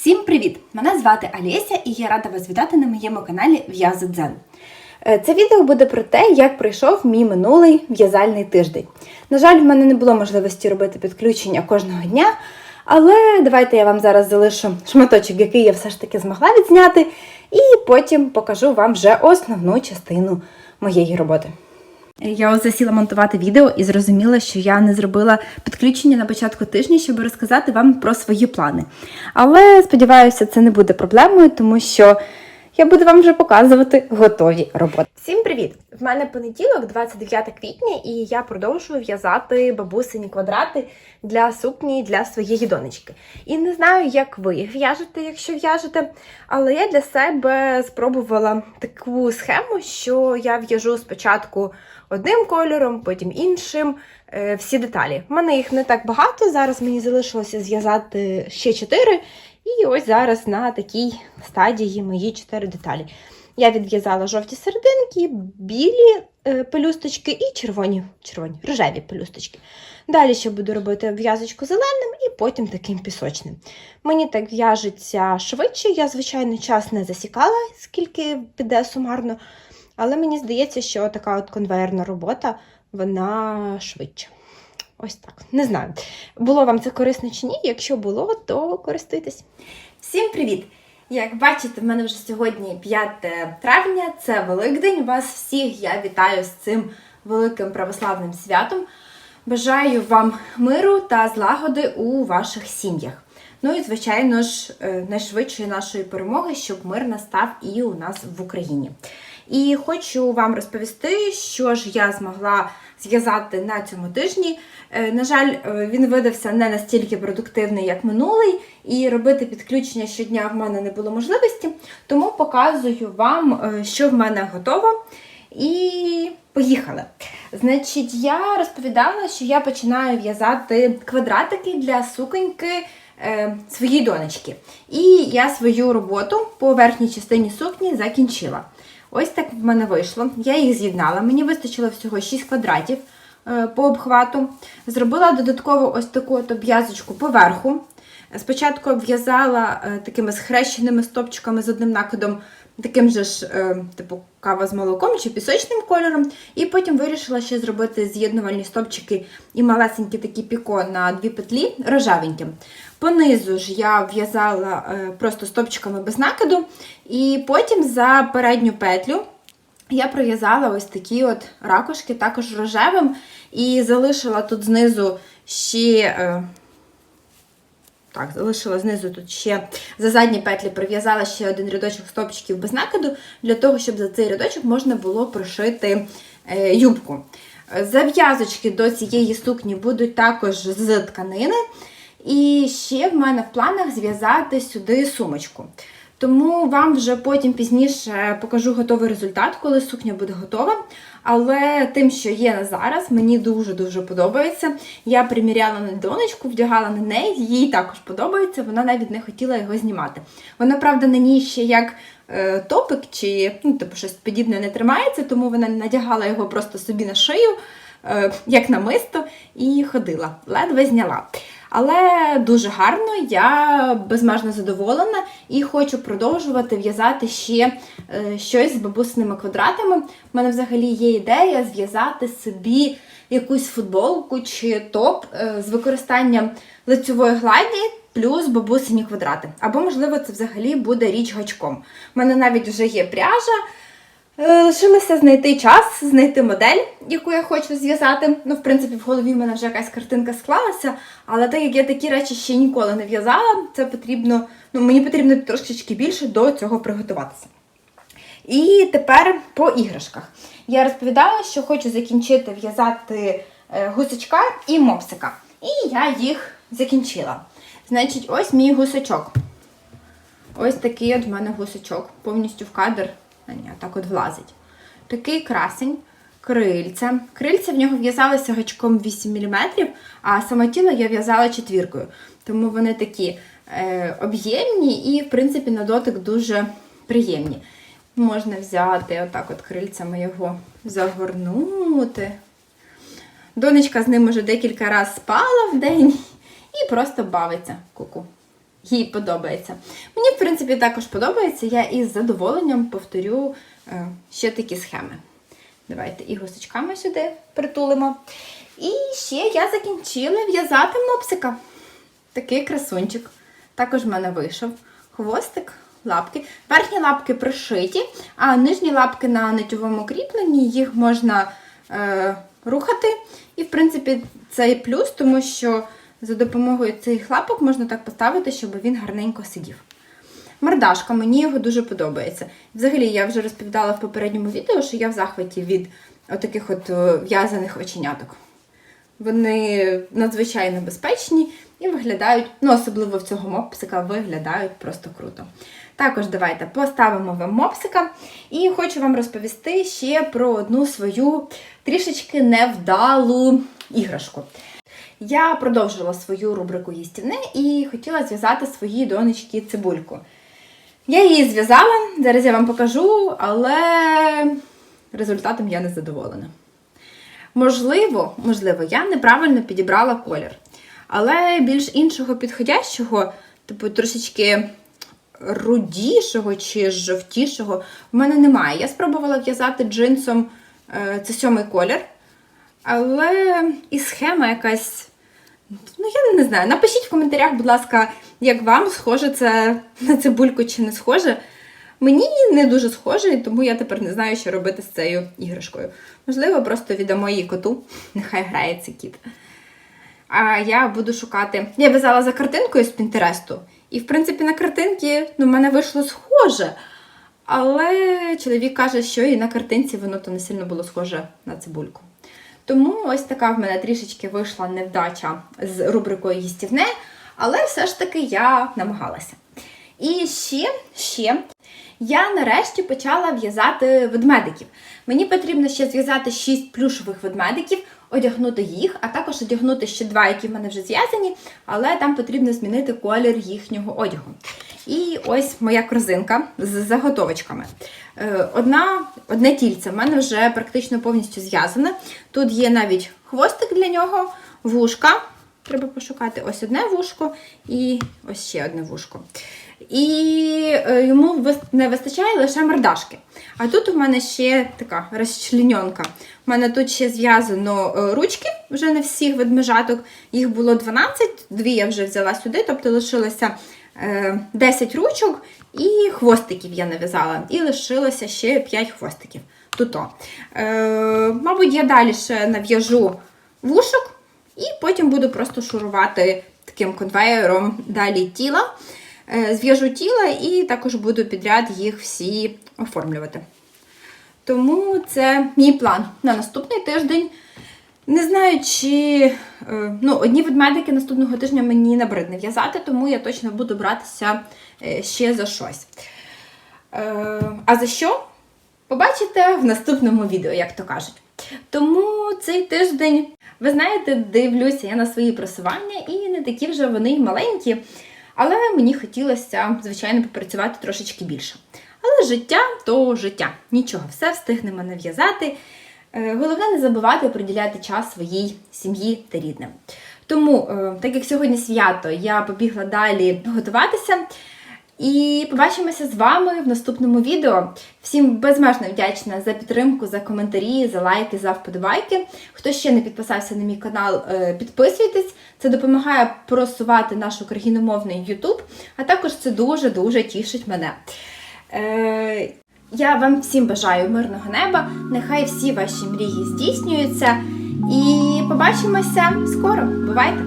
Всім привіт! Мене звати Олеся і я рада вас вітати на моєму каналі В'язи Дзен. Е, Це відео буде про те, як пройшов мій минулий в'язальний тиждень. На жаль, в мене не було можливості робити підключення кожного дня, але давайте я вам зараз залишу шматочок, який я все ж таки змогла відзняти, і потім покажу вам вже основну частину моєї роботи. Я засіла монтувати відео і зрозуміла, що я не зробила підключення на початку тижня, щоб розказати вам про свої плани. Але сподіваюся, це не буде проблемою, тому що я буду вам вже показувати готові роботи. Всім привіт! В мене понеділок, 29 квітня, і я продовжую в'язати бабусині квадрати для сукні для своєї донечки. І не знаю, як ви в'яжете, якщо в'яжете, але я для себе спробувала таку схему, що я в'яжу спочатку одним кольором, потім іншим. е, Всі деталі. У мене їх не так багато. Зараз мені залишилося зв'язати ще 4. І ось зараз на такій стадії мої 4 деталі. Я відв'язала жовті серединки, білі е, пелюсточки і червоні, червоні, рожеві пелюсточки. Далі ще буду робити обв'язочку зеленим і потім таким пісочним. Мені так в'яжеться швидше. Я, звичайно, час не засікала, скільки піде сумарно. Але мені здається, що така от конвейерна робота, вона швидше. Ось так. Не знаю, було вам це корисно чи ні. Якщо було, то користуйтесь. Всім привіт! Як бачите, в мене вже сьогодні 5 травня, це Великдень. Вас всіх я вітаю з цим великим православним святом. Бажаю вам миру та злагоди у ваших сім'ях. Ну і, звичайно ж, е, найшвидшої нашої перемоги, щоб мир настав і у нас в Україні. І хочу вам розповісти, що ж я змогла зв'язати на цьому тижні. Е, На жаль, е, він видався не настільки продуктивний, як минулий, і робити підключення щодня в мене не було можливості, тому показую вам, е, що в мене готово. І поїхали. Значить, я розповідала, що я починаю в'язати квадратики для суконьки е, своїй донечки. І я свою роботу по верхній частині сукні закінчила. Ось так в мене вийшло. Я їх з'єднала. Мені вистачило всього 6 квадратів е, по обхвату. Зробила додатково ось таку от поверху. Спочатку обв'язала е, такими схрещеними стопчиками з одним накидом, таким же ж, е, типу, кава з молоком чи пісочним кольором. І потім вирішила ще зробити з'єднувальні стопчики і малесенькі такі піко на дві петлі рожевеньким. Понизу ж я в'язала е, просто стопчиками без накиду, і потім за передню петлю я пров'язала ось такі от ракушки, також рожевим, і залишила тут знизу ще. Так, залишила знизу тут ще за задні петлі прив'язала ще один рядочок стопчиків без накиду, для того, щоб за цей рядочок можна було прошити е, юбку. Зав'язочки до цієї сукні будуть також з тканини. І ще в мене в планах зв'язати сюди сумочку. Тому вам вже потім пізніше покажу готовий результат, коли сукня буде готова. Але тим, що є на зараз, мені дуже-дуже подобається. Я приміряла на донечку, вдягала на неї, їй також подобається, вона навіть не хотіла його знімати. Вона, правда, на ній ще як е, топик чи ну, типу, щось подібне не тримається, тому вона надягала його просто собі на шию, е, як намисто, і ходила. Ледве зняла. Але дуже гарно, я безмежно задоволена і хочу продовжувати в'язати ще е, щось з бабусними квадратами. У мене взагалі є ідея зв'язати собі якусь футболку чи топ е, з використанням лицьової гладі. Плюс бабусині квадрати. Або, можливо, це взагалі буде річ гачком. У мене навіть вже є пряжа. Е, Лишилося знайти час, знайти модель, яку я хочу зв'язати. Ну, в принципі, в голові в мене вже якась картинка склалася, але так як я такі речі ще ніколи не в'язала, це потрібно, ну, мені потрібно трошечки більше до цього приготуватися. І тепер по іграшках. Я розповідала, що хочу закінчити в'язати е, гусачка і мопсика. І я їх закінчила. Значить, ось мій гусачок. Ось такий от в мене гусачок, повністю в кадр. А ні, так от влазить. Такий красень, крильця. Крильця в нього в'язалися гачком 8 мм, а саме тіло я в'язала четвіркою. Тому вони такі е, об'ємні і, в принципі, на дотик дуже приємні. Можна взяти отак от крильцями його загорнути. Донечка з ним уже декілька разів спала в день і просто бавиться. Ку-ку. Їй подобається. Мені, в принципі, також подобається. Я із задоволенням повторю е, ще такі схеми. Давайте і гусочками сюди притулимо. І ще я закінчила в'язати мопсика. Такий красунчик. Також в мене вийшов хвостик, лапки. Верхні лапки пришиті, а нижні лапки на нитьовому кріпленні, їх можна е, рухати. І, в принципі, це і плюс, тому що за допомогою цих лапок можна так поставити, щоб він гарненько сидів. Мордашка, мені його дуже подобається. Взагалі, я вже розповідала в попередньому відео, що я в захваті від отаких от е, в'язаних оченяток. Вони надзвичайно безпечні і виглядають, ну особливо в цього мопсика, виглядають просто круто. Також давайте поставимо вам мопсика. І хочу вам розповісти ще про одну свою трішечки невдалу іграшку. Я продовжила свою рубрику їстівне і хотіла зв'язати своїй донечці цибульку. Я її зв'язала, зараз я вам покажу, але результатом я не задоволена. Можливо, можливо, я неправильно підібрала колір. Але більш іншого підходящого, типу трошечки рудішого чи жовтішого, в мене немає. Я спробувала в'язати джинсом е, це сьомий колір. Але і схема якась. Ну, я не знаю. Напишіть в коментарях, будь ласка, як вам схоже це на цибульку чи не схоже. Мені не дуже схоже, тому я тепер не знаю, що робити з цією іграшкою. Можливо, просто віддамо її коту, нехай грає цей кіт. А я буду шукати. Я в'язала за картинкою з Пінтересту. І, в принципі, на картинці ну, в мене вийшло схоже. Але чоловік каже, що і на картинці воно то не сильно було схоже на цибульку. Тому ось така в мене трішечки вийшла невдача з рубрикою їстівне, але все ж таки я намагалася. І ще, ще я нарешті почала в'язати ведмедиків. Мені потрібно ще зв'язати 6 плюшових ведмедиків, одягнути їх, а також одягнути ще два, які в мене вже зв'язані, але там потрібно змінити колір їхнього одягу. І ось моя корзинка з заготовочками. Е, Одна, одне тільце в мене вже практично повністю зв'язане. Тут є навіть хвостик для нього, вушка. Треба пошукати ось одне вушко і ось ще одне вушко. І е, йому не вистачає лише мордашки. А тут у мене ще така розчленьонка. У мене тут ще зв'язано е, ручки, вже не всіх ведмежаток. Їх було 12, дві я вже взяла сюди, тобто лишилося е, 10 ручок і хвостиків я нав'язала. І лишилося ще 5 хвостиків. Туто. Е, мабуть, я далі ще нав'яжу вушок. І потім буду просто шурувати таким конвеєром далі тіла. Е, Зв'яжу тіла і також буду підряд їх всі оформлювати. Тому це мій план на наступний тиждень. Не знаю, чи е, ну, одні ведмедики наступного тижня мені набридне в'язати, тому я точно буду братися е, ще за щось. А за що? Побачите в наступному відео, як то кажуть. Тому цей тиждень, ви знаєте, дивлюся я на свої просування, і не такі вже вони маленькі. Але мені хотілося, звичайно, попрацювати трошечки більше. Але життя то життя. Нічого, все встигнемо нав'язати. Е, Головне не забувати приділяти час своїй сім'ї та рідним. Тому, е, так як сьогодні свято, я побігла далі готуватися. І побачимося з вами в наступному відео. Всім безмежно вдячна за підтримку, за коментарі, за лайки, за вподобайки. Хто ще не підписався на мій канал, е, підписуйтесь. Це допомагає просувати наш україномовний YouTube, а також це дуже-дуже тішить мене. Е, Я вам всім бажаю мирного неба. Нехай всі ваші мрії здійснюються. І побачимося скоро. Бувайте!